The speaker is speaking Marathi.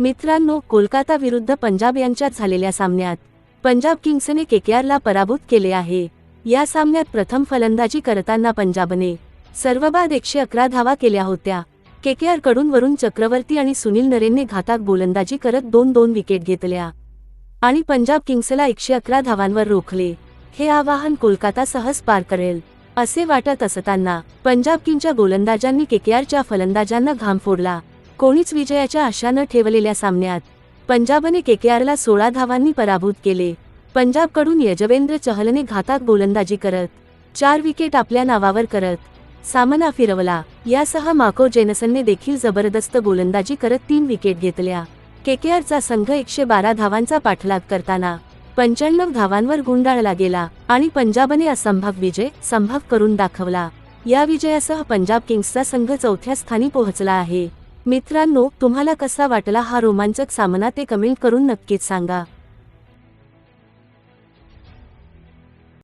मित्रांनो कोलकाता विरुद्ध पंजाब यांच्यात झालेल्या सामन्यात पंजाब किंग्सने केकेआरला पराभूत केले आहे. या सामन्यात प्रथम फलंदाजी करताना पंजाबने सर्वबाद एकशे अकरा धावा केल्या होत्या. केकेआरकडून वरुण चक्रवर्ती आणि सुनील नरेनने घाताक गोलंदाजी करत दोन दोन विकेट घेतल्या आणि पंजाब किंग्सला एकशे अकरा धावांवर रोखले. हे आवाहन कोलकाता सहज पार करेल असे वाटत असताना पंजाब किंगच्या गोलंदाजांनी केकेआरच्या फलंदाजांना घाम फोडला. कोणीच विजयाच्या आशा न ठेवलेल्या सामन्यात पंजाबने केकेआरला सोळा धावांनी पराभूत केले. पंजाबकडून यजवेंद्र चहलने घातात गोलंदाजी करत चार विकेट आपल्या नावावर करत सामना फिरवला. यासह माको जेनसनने देखील जबरदस्त गोलंदाजी करत तीन विकेट घेतल्या. केकेआरचा संघ एकशे बारा धावांचा पाठलाग करताना पंच्याण्णव धावांवर गुंडाळला गेला आणि पंजाबने असंभव विजय संभव करून दाखवला. या विजयासह पंजाब किंग्सचा संघ चौथ्या स्थानी पोहोचला आहे. मित्रांनो तुम्हाला कसा वाटला हा रोमांचक सामना ते कमेंट करून नक्कीच सांगा.